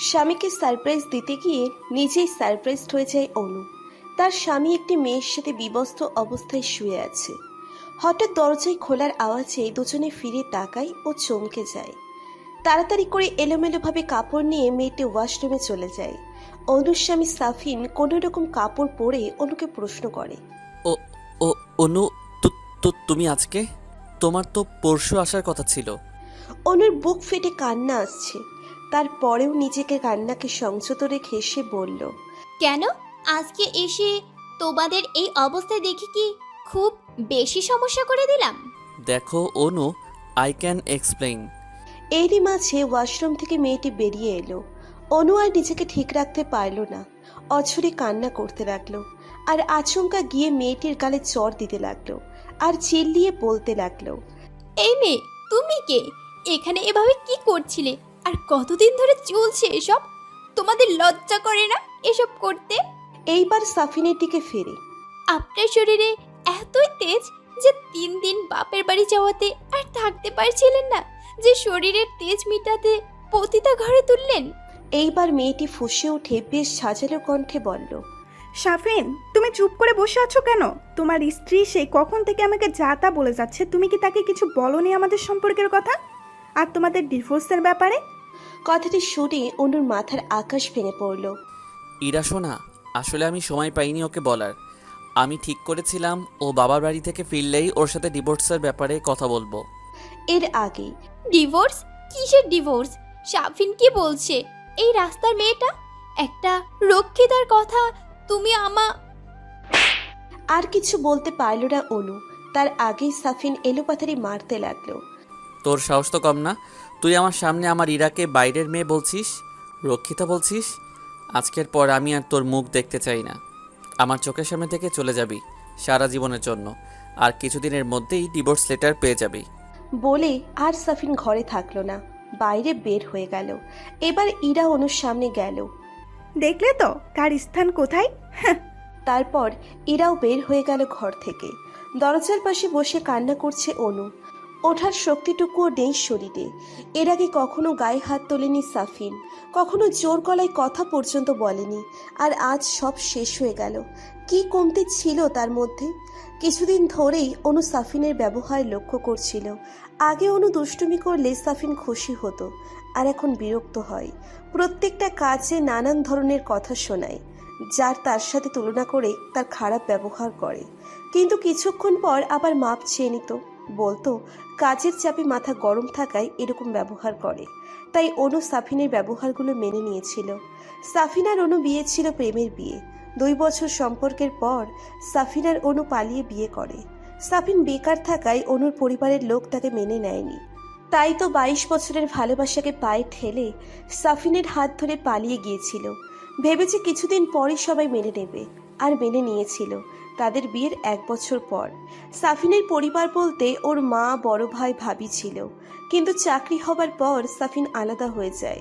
স্বামীকে সারপ্রাইজ দিতে গিয়ে নিজেই সারপ্রাইজড হয়ে যায় অনু। তার স্বামী একটি মেয়ের সাথে বিবস্ত্র অবস্থায় শুয়ে আছে। হঠাৎ দরজায় খোলার আওয়াজে দুজনে ফিরে তাকায় ও চমকে যায়। তাড়াতাড়ি করে এলোমেলোভাবে কাপড় নিয়ে মেয়েটি ওয়াশরুমে চলে যায়। অনুর স্বামী সাফিন কোনো রকম কাপড় পরে অনুকে প্রশ্ন করে। ও ও অনু তু- তু- তুমি আজকে? তোমার তো পরশু আসার কথা ছিল। অনুর বুক ফেটে কান্না আসছে। তারপরেও নিজেকে কান্নাকে সংযত রেখে সে বলল কেন? আজকে এসে তোমাদের এই অবস্থায় দেখে কি খুব বেশি সমস্যা করে দিলাম? দেখো অনু আই ক্যান এক্সপ্লেইন এরই মাঝে ওয়াশরুম থেকে মেয়েটি বেরিয়ে এলো। অনু আর নিজেকে ঠিক রাখতে পারল না। অঝরে কান্না করতে লাগল আর আচমকা গিয়ে মেয়েটির গালে চর দিতে লাগল আর চিল্লিয়ে বলতে লাগল এই মেয়ে তুমি কে? এখানে এভাবে কি করছিলে? আর কতদিন ধরে চলছে এসব? তোমাদের লজ্জা করে না এসব করতে? এইবার সাফিনের দিকে ফেরে। আপনার শরীরে এতই তেজ যে তিন দিন বাপের বাড়ি যাওয়াতে আর থাকতে পারছিলেন না যে শরীরের তেজ মিটাতে পতিতা ঘরে তুললেন। এইবার মেয়েটি ফুঁসে উঠে বেশ সাজালো কণ্ঠে বলল শাফিন তুমি চুপ করে বসে আছো কেন? তোমার স্ত্রী সেই কখন থেকে আমাকে যা তা বলে যাচ্ছে তুমি কি তাকে কিছু বলনি আমাদের সম্পর্কের কথা? আর তোমাদের ডিভোর্সের ব্যাপারে? কথাটি শুনে অনুর মাথার আকাশ ভেঙে পড়ল। ইরা শোনা আসলে আমি সময় পাইনি ওকে বলার। আমি ঠিক করেছিলাম ও বাবার বাড়ি থেকে ফিরলেই ওর সাথে ডিভোর্সের ব্যাপারে কথা বলব। এর আগেই ডিভোর্স? কিসের ডিভোর্স? শাফিন কি বলছে? এই রাস্তার মেয়েটা? একটা রক্ষিতার কথা তুমি আমা আর কিছু বলতে পারল না অনু। তার আগেই সাফিন এলোপাথারি মারতে লাগল। তোর সাহস তো কম না। তুই আমার সামনে আমার ইরাকে বাইরের মেয়ে বলছিস রক্ষিতা বলছিস? আজকের পর আমি আর তোর মুখ দেখতে চাই না। আমার চোখের সামনে থেকে চলে যাবি সারা জীবনের জন্য। আর কিছুদিনের মধ্যেই ডিভোর্স লেটার পেয়ে যাবি। বলে আর সাফিন ঘরে থাকল না। বাইরে বের হয়ে গেল। এবার ইরা অনুর সামনে গেল। দেখলে তো কার স্থান কোথায়? হ্যাঁ, তারপর ইরাও বের হয়ে গেল ঘর থেকে। দরজার পাশে বসে কান্না করছে অনু। ওঠার শক্তিটুকুও নেই শরীরে। এর আগে কখনো গায়ে হাত তোলেনি সাফিন, কখনো জোর গলায় কথা পর্যন্ত বলেনি, আর আজ সব শেষ হয়ে গেল। কি কমতি ছিল তার মধ্যে? কিছুদিন ধরেই অনু সাফিনের ব্যবহার লক্ষ্য করছিল। আগে অনু দুষ্টুমি করলে সাফিন খুশি হতো, আর এখন বিরক্ত হয়। প্রত্যেকটা কাজে নানান ধরনের কথা শোনায়, যার তার সাথে তুলনা করে তার খারাপ ব্যবহার করে। কিন্তু কিছুক্ষণ পর আবার মাপ চেয়ে নিত। বলতো, কাজের চাপে মাথা গরম থাকায় এরকম ব্যবহার করে। তাই অনু সাফিনের ব্যবহারগুলো মেনে নিয়েছিল। সাফিনার অনু বিয়ে ছিল প্রেমের বিয়ে। দুই বছর সম্পর্কের পর সাফিনার অনু পালিয়ে বিয়ে করে। সাফিন বেকার থাকায় অনুর পরিবারের লোক তাকে মেনে নেয়নি। তাই তো বাইশ বছরের ভালোবাসাকে পায়ে ঠেলে সাফিনের হাত ধরে পালিয়ে গিয়েছিল। ভেবেছে কিছুদিন পরই সবাই মেনে নেবে, আর মেনে নিয়েছিল। তাদের বিয়ের এক বছর পর। সাফিনের পরিবার বলতে ওর মা, বড় ভাই, ভাবি ছিল। কিন্তু চাকরি হবার পর সাফিন আলাদা হয়ে যায়।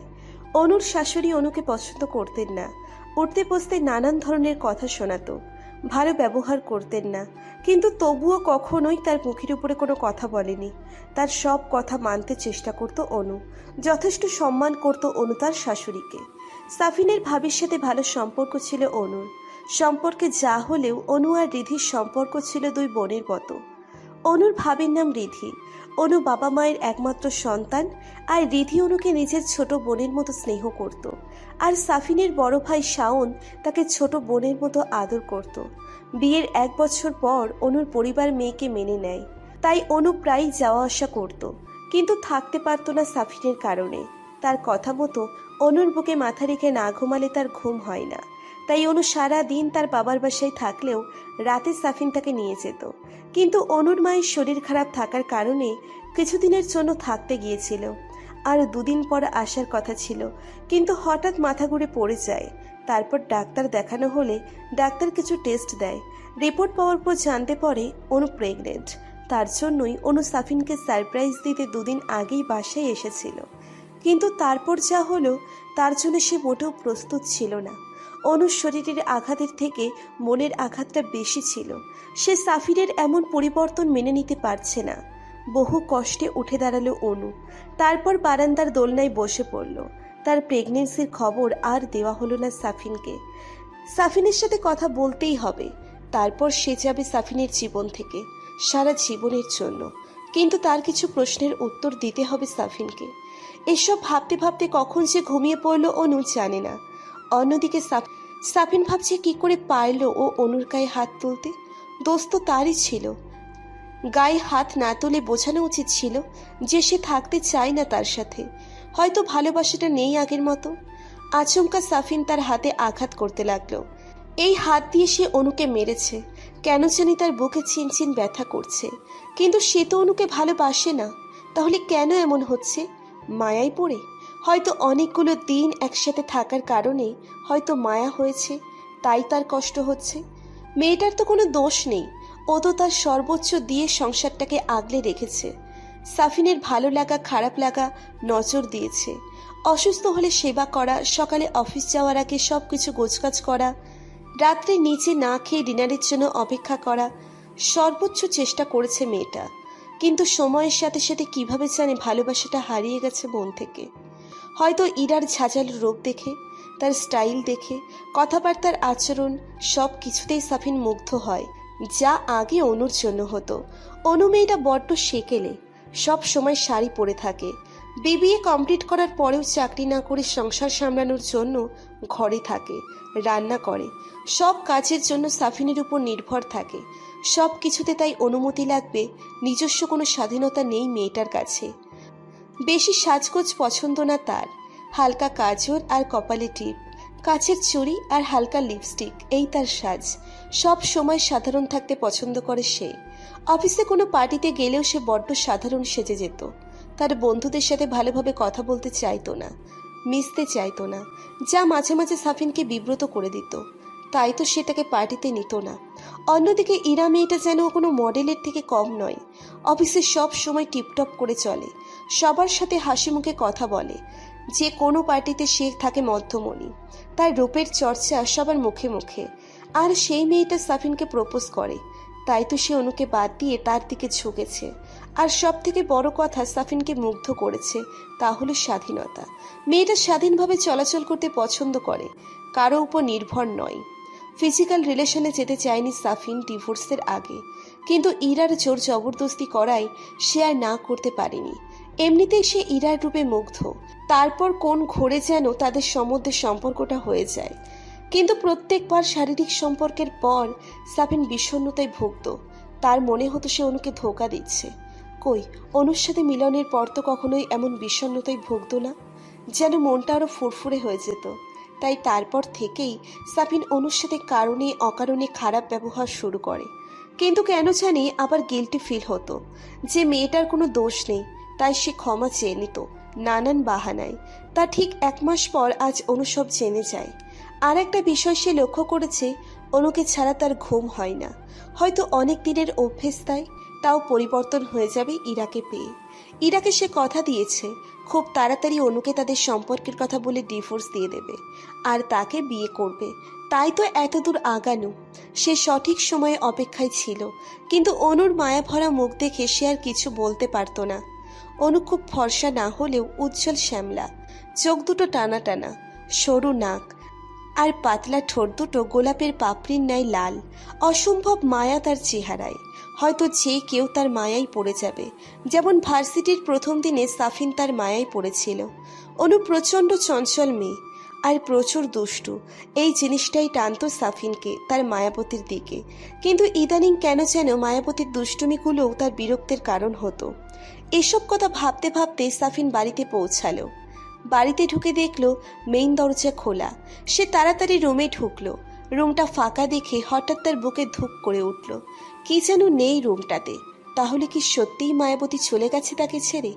অনুর শাশুড়ি অনুকে পছন্দ করতেন না। উঠতে বসতে নানান ধরনের কথা শোনাতো। ভালো ব্যবহার করতেন না। কিন্তু তবুও কখনোই তার মুখের উপরে কোনো কথা বলেনি। তার সব কথা মানতে চেষ্টা করত অনু। যথেষ্ট সম্মান করত অনু তার শাশুড়িকে। সাফিনের ভাবির সাথে ভালো সম্পর্ক ছিল অনুর। সম্পর্কে যা হলেও অনু আর রিধির সম্পর্ক ছিল দুই বোনের মতো। অনুর ভাবির নাম রিধি। অনু বাবা মায়ের একমাত্র সন্তান আর রিধি অনুকে নিজের ছোট বোনের মতো স্নেহ করত। আর সাফিনের বড় ভাই শাওন তাকে ছোট বোনের মতো আদর করত। বিয়ের এক বছর পর অনুর পরিবার মেয়েকে মেনে নেয়। তাই অনু প্রায়ই যাওয়া আসা করত, কিন্তু থাকতে পারত না সাফিনের কারণে। তার কথা মতো অনুর বুকে মাথা রেখে না ঘুমালে তার ঘুম হয় না। তাই অনু সারা দিন তার বাবার বাসায় থাকলেও রাতে সাফিন তাকে নিয়ে যেত। কিন্তু অনুর মায়ের শরীর খারাপ থাকার কারণে কিছুদিনের জন্য থাকতে গিয়েছিল। আর দুদিন পর আসার কথা ছিল। কিন্তু হঠাৎ মাথা ঘুরে পড়ে যায়। তারপর ডাক্তার দেখানো হলে ডাক্তার কিছু টেস্ট দেয়। রিপোর্ট পাওয়ার পর জানতে পারে অনু প্রেগনেন্ট। তার জন্যই অনু সাফিনকে সারপ্রাইজ দিতে দুদিন আগেই বাসায় এসেছিল। কিন্তু তারপর যা হলো, তার জন্য সে মোটেও প্রস্তুত ছিল না। অনুর শরীরের আঘাতের থেকে মনের আঘাতটা বেশি ছিল। সে সাফিরের এমন পরিবর্তন মেনে নিতে পারছে না। বহু কষ্টে উঠে দাঁড়াল অনু। তারপর বারান্দার দোলনায় বসে পড়ল। তার প্রেগনেন্সির খবর আর দেওয়া হলো না সাফিনকে। সাফিনের সাথে কথা বলতেই হবে। তারপর সে যাবে সাফিনের জীবন থেকে, সারা জীবনের জন্য। কিন্তু তার কিছু প্রশ্নের উত্তর দিতে হবে সাফিনকে। এসব ভাবতে ভাবতে কখন সে ঘুমিয়ে পড়ল অনু জানে না। অন্যদিকে সাফ- সাফিন ভাবছে কি করে পারল ও অনুর গায়ে হাত তুলতে। দোস্ত তারই ছিল। গায়ে হাত না তুলে বোঝানো উচিত ছিল যে সে থাকতে চায় না তার সাথে। হয়তো ভালোবাসাটা নেই আগের মতো। আচমকা সাফিন তার হাতে আঘাত করতে লাগল। এই হাত দিয়ে সে অনুকে মেরেছে। কেন জানি তার বুকে চিনচিন ব্যথা করছে। কিন্তু সে তো অনুকে ভালোবাসে না। তাহলে কেন এমন হচ্ছে? মায়ায় পড়ে। হয়তো অনেকগুলো দিন একসাথে থাকার কারণে হয়তো মায়া হয়েছে, তাই তার কষ্ট হচ্ছে। মেয়েটার তো কোনো দোষ নেই, ও তো তার সর্বোচ্চ দিয়ে সংসারটাকে আগলে রেখেছে। সাফিনের ভালো লাগা, খারাপ লাগা নজর দিয়েছে। অসুস্থ হলে সেবা করা, সকালে অফিস যাওয়ার আগে সব কিছু গোছগাছ করা, রাত্রে নিচে না খেয়ে ডিনারের জন্য অপেক্ষা করা, সর্বোচ্চ চেষ্টা করেছে মেয়েটা। কিন্তু সময়ের সাথে সাথে কীভাবে জানে ভালোবাসাটা হারিয়ে গেছে মন থেকে। হয়তো ইরার ঝাঁঝালো রোগ দেখে, তার স্টাইল দেখে, কথাবার্তার আচরণ সব কিছুতেই সাফিন মুগ্ধ হয়, যা আগে অনুর জন্য হতো। অনু মেয়েটা বড্ড সেকেলে, সব সময় শাড়ি পরে থাকে। বিবিএ কমপ্লিট করার পরেও চাকরি না করে সংসার সামলানোর জন্য ঘরে থাকে, রান্না করে। সব কাজের জন্য সাফিনের উপর নির্ভর থাকে। সব কিছুতে তাই অনুমতি লাগবে, নিজস্ব কোনো স্বাধীনতা নেই মেয়েটার কাছে। বেশি সাজগোজ পছন্দ না তার। হালকা কাজল আর কপালে টিপ। কাছের চুড়ি আর হালকা লিপস্টিক, এই তার সাজ। সব সময় সাধারণ থাকতে পছন্দ করে সে। অফিসে কোনো পার্টিতে গেলেও সে বড্ড সাধারণ সেজে যেত। তার বন্ধুদের সাথে ভালোভাবে কথা বলতে চাইতো না, মিশতে চাইতো না, যা মাঝে মাঝে সাফিনকে বিব্রত করে দিত। তাই তো সে তাকে পার্টিতে নিত না। অন্যদিকে ইরা মেয়েটা যেন কোনো মডেলের থেকে কম নয়। অফিসে সব সময় টিপটপ করে চলে। সবার সাথে হাসি মুখে কথা বলে। যে কোনো পার্টিতে সে থাকে মধ্যমণি। তার রূপের চর্চা সবার মুখে মুখে। আর সেই মেয়েটা সাফিনকে প্রপোজ করে। তাই তো সে অনুকে বাদ দিয়ে তার দিকে ঝুঁকেছে। আর সব থেকে বড় কথা সাফিনকে মুগ্ধ করেছে তা হলো স্বাধীনতা। মেয়েটা স্বাধীনভাবে চলাচল করতে পছন্দ করে। কারও উপর নির্ভর নয়। ফিজিক্যাল রিলেশনে যেতে চায়নি সাফিন ডিভোর্সের আগে। কিন্তু ইরার জোর জবরদস্তি করায় সে আর না করতে পারেনি। এমনিতেই সে ইরার রূপে মুগ্ধ। তারপর কোন ঘোরে যেন তাদের সম্বন্ধে সম্পর্কটা হয়ে যায়। কিন্তু প্রত্যেকবার শারীরিক সম্পর্কের পর সাফিন বিষণ্ণতায় ভুগত। তার মনে হতো সে অনুকে ধোকা দিচ্ছে। কই, অনুর সাথে মিলনের পর তো কখনোই এমন বিষণ্ণতায় ভুগত না? যেন মনটা আরও ফুরফুরে হয়ে যেত। তাই তারপর থেকেই সাফিন অনুর সাথে কারণে অকারণে খারাপ ব্যবহার শুরু করে। কিন্তু কেন জানি আবার গিলটি ফিল হতো। যে মেয়েটার কোনো দোষ নেই, তাই সে ক্ষমা চেয়ে নিত, নানান বাহানায়। তা ঠিক এক মাস পর আজ অনুসব জেনে যায়। আর একটা বিষয় সে লক্ষ্য করেছে, অনুকে ছাড়া তার ঘুম হয় না। হয়তো অনেক দিনের অভ্যেস তাই, তাও পরিবর্তন হয়ে যাবে ইরাকে পেয়ে। ইরাকে সে কথা দিয়েছে, খুব তাড়াতাড়ি অনুকে তাদের সম্পর্কের কথা বলে ডিভোর্স দিয়ে দেবে, আর তাকে বিয়ে করবে। তাই তো এতদূর আগানো। সে সঠিক সময়ে অপেক্ষায় ছিল, কিন্তু অনুর মায়া ভরা মুখ দেখে সে আর কিছু বলতে পারতো না। অনু খুব ফর্সা না হলেও উজ্জ্বল শ্যামলা, চোখ দুটো টানা টানা, সরু নাক, আর পাতলা ঠোঁট দুটো গোলাপের পাপড়ির ন্যায় লাল, অসম্ভব মায়া তার চেহারায়। হয়তো যে কেউ তার মায়াই পড়ে যাবে। যেমন ভার্সিটির প্রথম দিনে সাফিন তার মায়াই পড়েছিল। অনু প্রচণ্ড চঞ্চল মেয়ে আর প্রচুর দুষ্টু। এই জিনিসটাই টানত সাফিনকে তার মায়াবতীর দিকে। কিন্তু ইদানিং কেন যেন মায়াবতীর দুষ্টুমিগুলোও তার বিরক্তের কারণ হতো। এসব কথা ভাবতে ভাবতে সাফিন বাড়িতে পৌঁছালো। বাড়িতে ঢুকে দেখল মেইন দরজা খোলা। সে তাড়াতাড়ি রুমে ঢুকলো। রুমটা ফাঁকা দেখে হঠাৎ তার বুকে ধূপ করে উঠল। কি যেন নেই রুমটাতে। তাহলে কি সত্যিই মায়াবতী চলে গেছে তাকে ছেড়ে?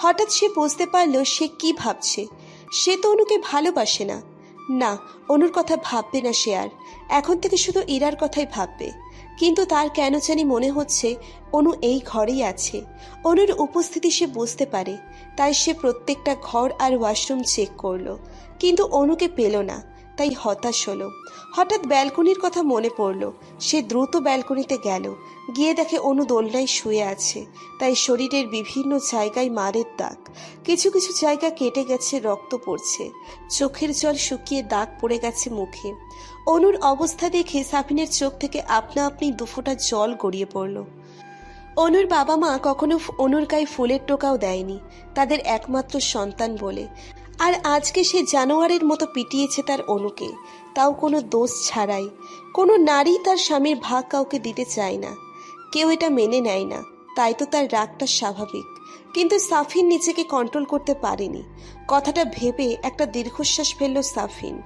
হঠাৎ সে বুঝতে পারল সে কি ভাবছে। সে তো অনুকে ভালোবাসে না। না, অনুর কথা ভাববে না সে আর। এখন থেকে শুধু ইরার কথাই ভাববে। কিন্তু তার কেন জানি মনে হচ্ছে অনু এই ঘরেই আছে। অনুর উপস্থিতি সে বুঝতে পারে। তাই সে প্রত্যেকটা ঘর আর ওয়াশরুম চেক করল। কিন্তু অনুকে পেল না। তাই হতাশ হলো। হঠাৎ ব্যালকনির কথা মনে পড়ল। সে দ্রুত ব্যালকনিতে গেল। গিয়ে দেখে অনু দোলনায় শুয়ে আছে। তাই শরীরের বিভিন্ন জায়গায় মারের দাগ। কিছু কিছু জায়গা কেটে গেছে, রক্ত পড়ছে। চোখের জল শুকিয়ে দাগ পড়ে গেছে মুখে। অনুর অবস্থা দেখে সাফিনের চোখ থেকে আপনা আপনি দুফোঁটা জল গড়িয়ে পড়ল। অনুর বাবা মা কখনো অনুর গায়ে ফুলের টোকাও দেয়নি। তাদের একমাত্র সন্তান বলে। আর আজকে সে জানোয়ারের মতো পিটিয়েছে তার অনুকে। তাও কোনো দোষ ছাড়াই। কোনো নারী তার স্বামীর ভাগ কাউকে দিতে চায় না। কেউ এটা মেনে নেয় না। তাই তো তার রাগটা স্বাভাবিক। কিন্তু সাফিন নিজেকে কন্ট্রোল করতে পারেনি। কথাটা ভেবে একটা দীর্ঘশ্বাস ফেলল সাফিন।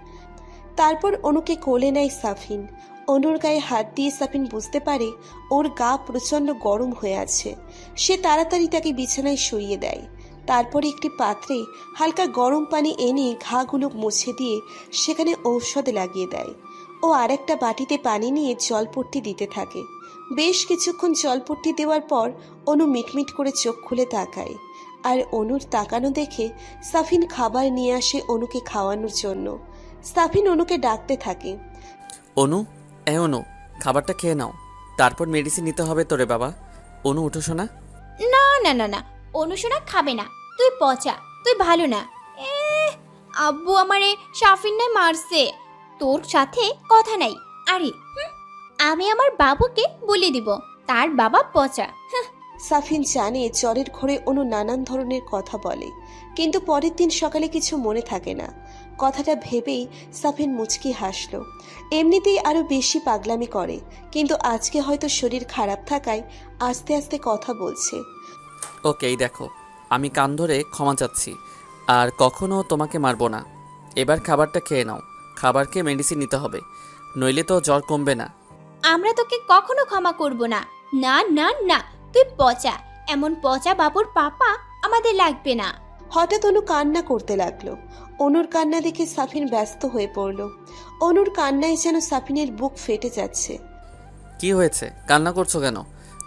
তারপর অনুকে কোলে নেয় সাফিন। অনুর গায়ে হাত দিয়ে সাফিন বুঝতে পারে ওর গা প্রচণ্ড গরম হয়ে আছে। সে তাড়াতাড়ি তাকে বিছানায় শুইয়ে দেয়। তারপরে একটি পাত্রে হালকা গরম পানি এনে ঘাগুলো মুছে দিয়ে সেখানে ঔষধ লাগিয়ে দেয়। ও আরেকটা বাটিতে পানি নিয়ে জলপট্টি দিতে থাকে। বেশ কিছুক্ষণ জলপট্টি দেওয়ার পর অনু মিটমিট করে চোখ খুলে তাকায়। আর অনুর তাকানো দেখে সাফিন খাবার নিয়ে আসে অনুকে খাওয়ানোর জন্য। সাফিন অনুকে ডাকতে থাকে অনু এ অনু খাবারটা খেয়ে নাও। তারপর মেডিসিন নিতে হবে তোরে বাবা। অনু উঠো শোনা না না না না। অনুশোনা খাবে না। তুই পচা, তুই ভালো না। এ আব্বু আমারে সাফিন্নায় মারছে। তোর সাথে কথা নাই। আরে আমি আমার বাবুকে বলে দিব। তার বাবা পচা। সাফিন জানে জ্বরের ঘরে অনু নানান ধরনের কথা বলে। কিন্তু পরের দিন সকালে কিছু মনে থাকে না। কথাটা ভেবেই সাফিন মুচকি হাসল। এমনিতেই আরও বেশি পাগলামি করে। কিন্তু আজকে হয়তো শরীর খারাপ থাকায় আস্তে আস্তে কথা বলছে। ওকে এই দেখো আমি কান ধরে ক্ষমা চাচ্ছি আর কখনো তোমাকে মারবো না। এবার খাবারটা খেয়ে নাও খাবার খেয়ে মেডিসিন নিতে হবে নইলে তো জ্বর কমবে না। আমরা তোকে কখনো ক্ষমা করব না। না না না তুই পচা এমন পচা বাবুর পাপা আমাদের লাগবে না। হঠাৎ অনু কান্না করতে লাগল। অনুর কান্না দেখে সাফিন ব্যস্ত হয়ে পড়ল। অনুর কান্নায় যেন সাফিনের বুক ফেটে যাচ্ছে। কি হয়েছে? কান্না করছ কেন?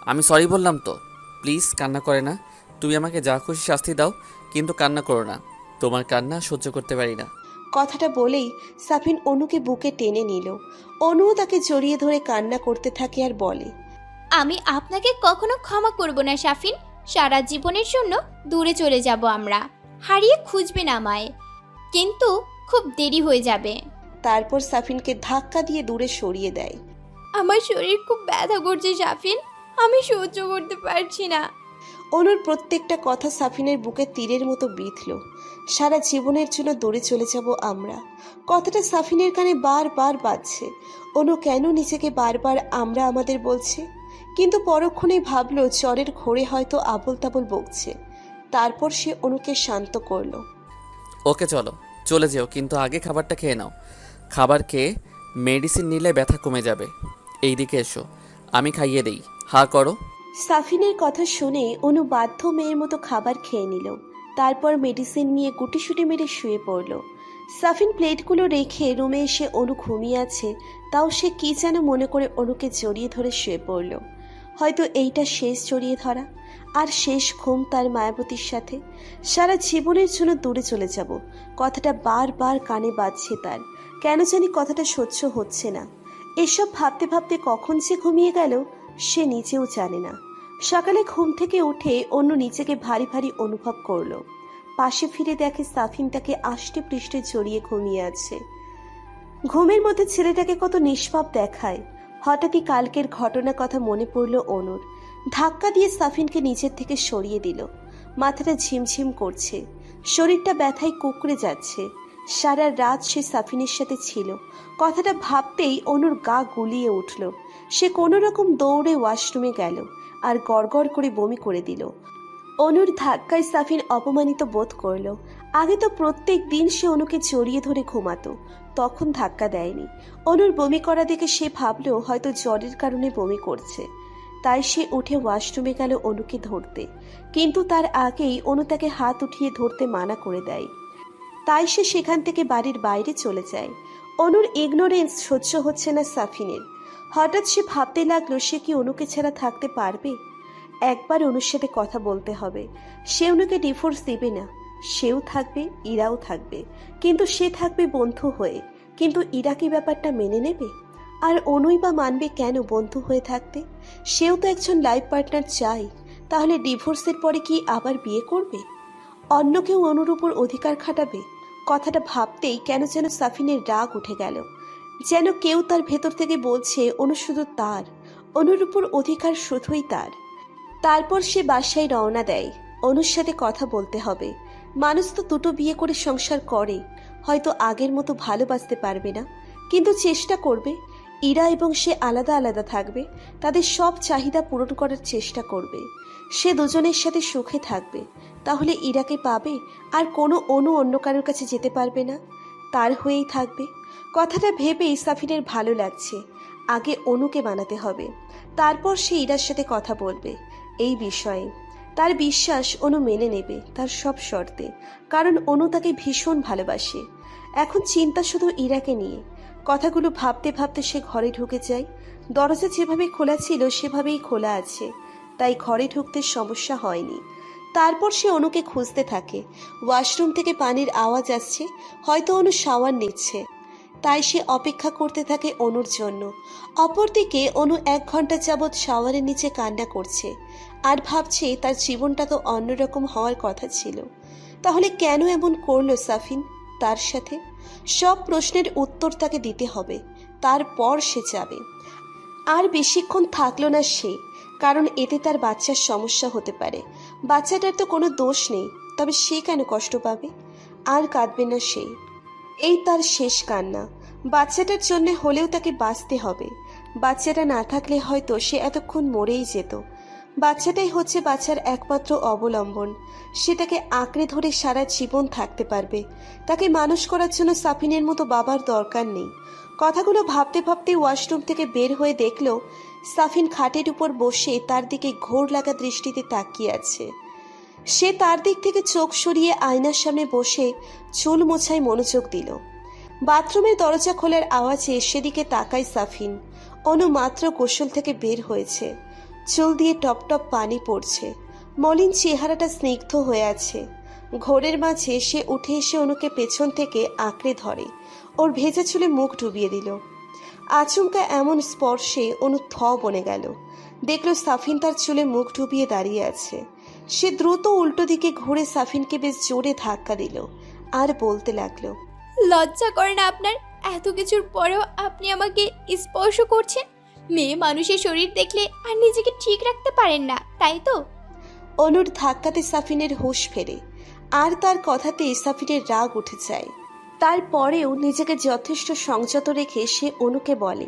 আমি সরি বললাম তো। প্লিজ কান্না করে না। তুমি আমাকে যা খুশি শাস্তি দাও কিন্তু কান্না করো না। তোমার কান্না সহ্য করতে পারি না। কথাটা বলেই সাফিন অনুকে বুকে টেনে নিল। অনুও তাকে জড়িয়ে ধরে কান্না করতে থাকে আর বলে আমি আপনাকে কখনো ক্ষমা করব না সাফিন। সারা জীবনের জন্য দূরে চলে যাব আমরা। হারিয়ে খুঁজবেন আমায়। কিন্তু খুব দেরি হয়ে যাবে। তারপর সাফিনকে ধাক্কা দিয়ে দূরে সরিয়ে দেয়। আমার শরীর খুব ব্যথা করছে শাফিন আমি সহ্য করতে পারছি না। অনুর প্রত্যেকটা কথা সাফিনের বুকে তীরের মতো বিঁধল। সারা জীবনের জন্য দূরে চলে যাব আমরা। কথাটা সাফিনের কানে বারবার বাজছে। অনু কেন নিজেকে বারবার আমরা আমাদের বলছে? কিন্তু পরক্ষণেই ভাবলো চরের ঘোরে হয়তো আবল তাবল বকছে। তারপর সে অনুকে শান্ত করল। ওকে চলো চলে যেও কিন্তু আগে খাবারটা খেয়ে নাও। খাবার খেয়ে মেডিসিন নিলে ব্যথা কমে যাবে। এই দিকে এসো আমি খাইয়ে দেই। হা করো। সাফিনের কথা শুনে অনু বাধ্য মেয়ের মতো খাবার খেয়ে নিল। তারপর মেডিসিন নিয়ে গুটিসুটি মেরে শুয়ে পড়ল। সাফিন প্লেটগুলো রেখে রুমে এসে অনু ঘুমিয়ে আছে, তাও সে কি যেন মনে করে অনুকে জড়িয়ে ধরে শুয়ে পড়ল। হয়তো এইটা শেষ জড়িয়ে ধরা, আর শেষ ঘুম তার মায়াবতীর সাথে। সারা জীবনের জন্য দূরে চলে যাব, কথাটা বারবার কানে বাজছে তার। কেন জানি কথাটা সহ্য হচ্ছে না। এসব ভাবতে ভাবতে কখন যে ঘুমিয়ে গেল সে নিজেও জানে না। সকালে ঘুম থেকে উঠে অন্য নিজেকে ভারী ভারী অনুভব করল। পাশে ফিরে দেখে সাফিন তাকে আষ্টে পৃষ্ঠে জড়িয়ে ঘুমিয়ে আছে। ঘুমের মধ্যে ছেলেটাকে কত নিষ্পাপ দেখায়। হঠাৎই কালকের ঘটনার কথা মনে পড়ল অনুর। ধাক্কা দিয়ে সাফিনকে নিচের থেকে সরিয়ে দিল। মাথাটা ঝিমঝিম করছে। শরীরটা ব্যথায় কুকড়ে যাচ্ছে। সারা রাত সে সাফিনের সাথে ছিল। কথাটা ভাবতেই অনুর গা গুলিয়ে উঠল। সে কোনো রকম দৌড়ে ওয়াশরুমে গেল আর গড়গড় করে বমি করে দিল। অনুর ধাক্কায় সাফিন অপমানিত বোধ করল। আগে তো প্রত্যেক দিন সে অনুকে জড়িয়ে ধরে ঘুমাতো, তখন ধাক্কা দেয়নি। অনুর বমি করা দেখে সে ভাবলো, হয়তো জ্বরের কারণে বমি করছে। তাই সে উঠে ওয়াশরুমে গেল অনুকে ধরতে। কিন্তু তার আগেই অনু তাকে হাত উঠিয়ে ধরতে মানা করে দেয়। তাই সে সেখান থেকে বাড়ির বাইরে চলে যায়। অনুর ইগনোরেন্স সহ্য হচ্ছে না সাফিনের। হঠাৎ সে ভাবতে লাগল, সে কি অনুকে ছাড়া থাকতে পারবে? একবার অনুর সাথে কথা বলতে হবে। সে অনুকে ডিভোর্স দেবে না। সেও থাকবে, ইরাও থাকবে। কিন্তু সে থাকবে বন্ধু হয়ে। কিন্তু ইরা কি ব্যাপারটা মেনে নেবে? আর অনুই বা মানবে কেন বন্ধু হয়ে থাকতে? সেও তো একজন লাইফ পার্টনার চাই। তাহলে ডিভোর্সের পরে কি আবার বিয়ে করবে? অন্য কেউ অনুর উপর অধিকার খাটাবে? কথাটা ভাবতেই কেন যেন সাফিনের রাগ উঠে গেল। যেন কেউ তার ভেতর থেকে বলছে, অনু শুধু তার। অনুর উপর অধিকার শুধুই তার। তারপর সে বাসায় রওনা দেয়। অনুর সাথে কথা বলতে হবে। মানুষ তো দুটো বিয়ে করে সংসার করে। হয়তো আগের মতো ভালোবাসতে পারবে না। কিন্তু চেষ্টা করবে। ইরা এবং সে আলাদা আলাদা থাকবে। তাদের সব চাহিদা পূরণ করার চেষ্টা করবে। সে দুজনের সাথে সুখে থাকবে। তাহলে ইরাকে পাবে, আর কোনো অনু অন্য কারোর কাছে যেতে পারবে না। তার হয়েই থাকবে। কথাটা ভেবেই সাফিনের ভালো লাগছে। আগে অনুকে বানাতে হবে। তারপর সে ইরার সাথে কথা বলবে। এই বিষয়ে। তার বিশ্বাস অনু মেনে নেবে, তার সব শর্তে। কারণ অনু তাকে ভীষণ ভালোবাসে। এখন চিন্তা শুধু ইরাকে নিয়ে। কথাগুলো ভাবতে ভাবতে সে ঘরে ঢুকে যায়। দরজা যেভাবে খোলা ছিল, সেভাবেই খোলা আছে। তাই ঘরে ঢুকতে সমস্যা হয়নি। তারপর সে অনুকে খুঁজতে থাকে। ওয়াশরুম থেকে পানির আওয়াজ আসছে, হয়তো অনু শাওয়ার নিচ্ছে। তাই সে অপেক্ষা করতে থাকে অনুর জন্য। অপরদিকে অনু এক ঘণ্টা যাবৎ শাওয়ারের নিচে কান্না করছে আর ভাবছে তার জীবনটা তো অন্যরকম হওয়ার কথা ছিল। তাহলে কেন এমন করল সাফিন তার সাথে? সব প্রশ্নের উত্তর তাকে দিতে হবে, তারপর সে যাবে। আর বেশিক্ষণ থাকল না সে। কারণ এতে তার বাচ্চার সমস্যা হতে পারে। বাচ্চাটার তো কোনো দোষ নেই, তবে সে কেন কষ্ট পাবে? আর কাঁদবে না সে। এই তার শেষ কান্না। বাচ্চাটার জন্য হলেও তাকে বাঁচতে হবে। বাচ্চাটা না থাকলে হয়তো সে এতক্ষণ মরেই যেত। বাচ্চাটাই হচ্ছে বাচ্চার একমাত্র অবলম্বন। সে তাকে আঁকড়ে ধরে সারা জীবন থাকতে পারবে। তাকে মানুষ করার জন্য সাফিনের মতো বাবার দরকার নেই। কথাগুলো ভাবতে ভাবতে ওয়াশরুম থেকে বের হয়ে দেখল সাফিন খাটের উপর বসে তার দিকে ঘোর লাগা দৃষ্টিতে তাকিয়ে আছে। সে তার দিক থেকে চোখ সরিয়ে আয়নার সামনে বসে চুল মোছায় মনোযোগ দিল। বাথরুমের দরজা খোলার আওয়াজে সেদিকে তাকায় সাফিন। অনু মাত্র থেকে বের হয়েছে। চুল দিয়ে টপ টপ পানি পড়ছে। মলিন চেহারাটা স্নিগ্ধ হয়ে আছে। ঘোরের মাঝে সে উঠে এসে অনুকে পেছন থেকে আঁকড়ে ধরে। ওর ভেজা চুলে মুখ ডুবিয়ে দিল। আচমকা এমন স্পর্শে অনু থ বনে গেল। দেখল সাফিন তার চুলে মুখ ডুবিয়ে দাঁড়িয়ে আছে। সে দ্রুত উল্টো দিকে ঘুরে সাফিনকে বেশ জোরে ধাক্কা দিল আর বলতে লাগল লজ্জা করে না আপনার? এত কিছুর পরেও আপনি আমাকে স্পর্শ করছেন? মেয়ে মানুষের শরীর দেখলে আর নিজেকে ঠিক রাখতে পারেন না তাই তো? অনুর ধাক্কাতে সাফিনের হুঁশ ফেরে। আর তার কথাতে সাফিনের রাগ উঠে যায়। তারপরেও নিজেকে যথেষ্ট সংযত রেখে সে অনুকে বলে